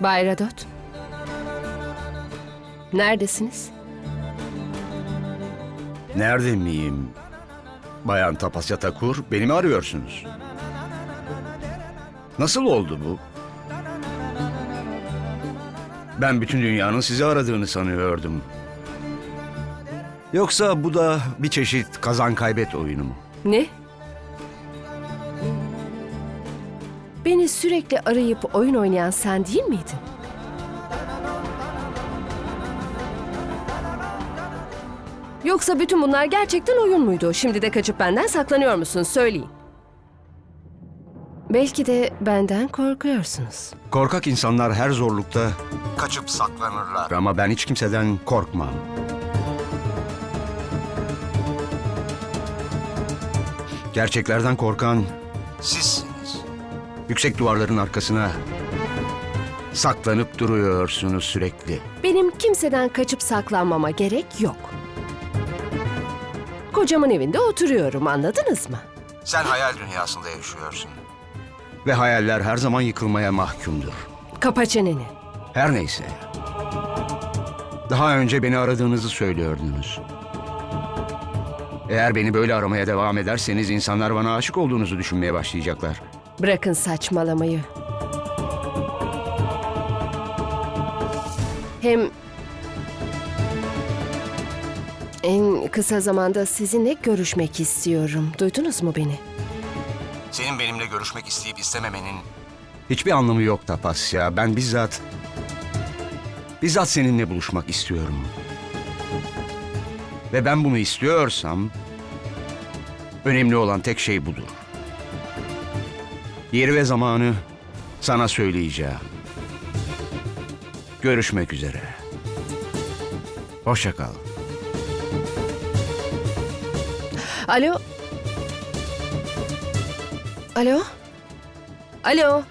Bay Radot. Neredesiniz? Nerede miyim? Bayan Tapasya Takur, beni mi arıyorsunuz? Nasıl oldu bu? Ben bütün dünyanın sizi aradığını sanıyordum. Yoksa bu da bir çeşit kazan kaybet oyunu mu? Ne? Beni sürekli arayıp oyun oynayan sen değil miydin? Yoksa bütün bunlar gerçekten oyun muydu? Şimdi de kaçıp benden saklanıyor musun? Söyleyin. Belki de benden korkuyorsunuz. Korkak insanlar her zorlukta kaçıp saklanırlar. Ama ben hiç kimseden korkmam. Gerçeklerden korkan sizsiniz. Yüksek duvarların arkasına saklanıp duruyorsunuz sürekli. Benim kimseden kaçıp saklanmama gerek yok. Kocamın evinde oturuyorum anladınız mı? Sen hayal dünyasında yaşıyorsun. Ve hayaller her zaman yıkılmaya mahkumdur. Kapa çeneni. Her neyse. Daha önce beni aradığınızı söylüyordunuz. Eğer beni böyle aramaya devam ederseniz insanlar bana aşık olduğunuzu düşünmeye başlayacaklar. Bırakın saçmalamayı. Hem en kısa zamanda sizinle görüşmek istiyorum. Duydunuz mu beni? Senin benimle görüşmek isteyip istememenin hiçbir anlamı yok Tapasya. Ben bizzat bizzat seninle buluşmak istiyorum. Ve ben bunu istiyorsam önemli olan tek şey budur. Yeri ve zamanı sana söyleyeceğim. Görüşmek üzere. Hoşça kal. Alo? Alo? Alo?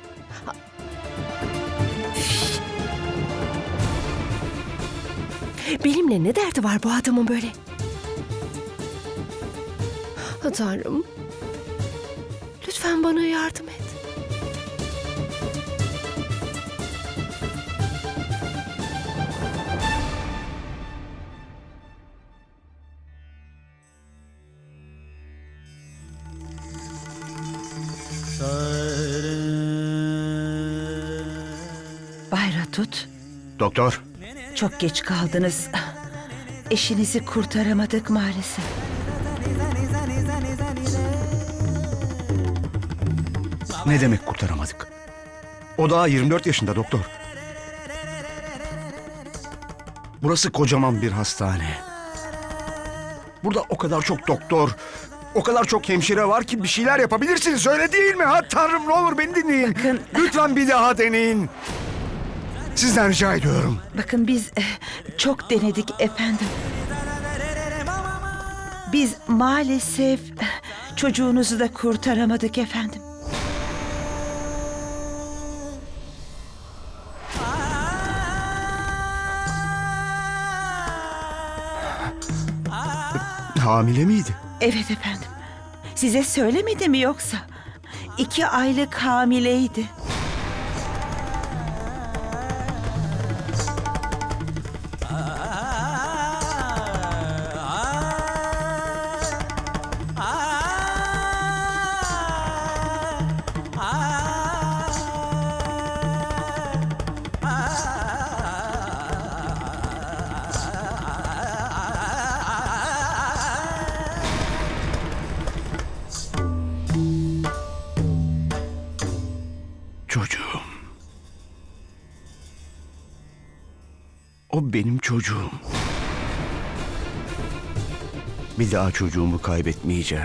Benimle ne derdi var bu adamın böyle? Tanrım. Lütfen bana yardım et. Bay Ratut, Doktor, çok geç kaldınız. Eşinizi kurtaramadık maalesef. ne demek kurtaramadık? O daha 24 yaşında doktor. Burası kocaman bir hastane. Burada o kadar çok doktor, o kadar çok hemşire var ki bir şeyler yapabilirsiniz öyle değil mi? Ha tanrım ne olur beni dinleyin. Bakın- Lütfen bir daha deneyin. Sizden rica ediyorum. Bakın biz eh, çok denedik efendim. Biz maalesef eh, çocuğunuzu da kurtaramadık efendim. Hamile miydi? Evet efendim. Size söylemedi mi yoksa? İki aylık hamileydi. O benim çocuğum. Bir daha çocuğumu kaybetmeyeceğim.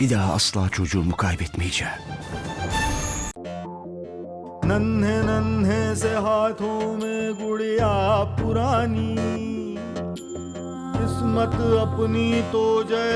Bir daha asla çocuğumu kaybetmeyeceğim. नन्हे नन्हे से हाथों में गुड़िया पुरानी किस्मत अपनी तो जैसे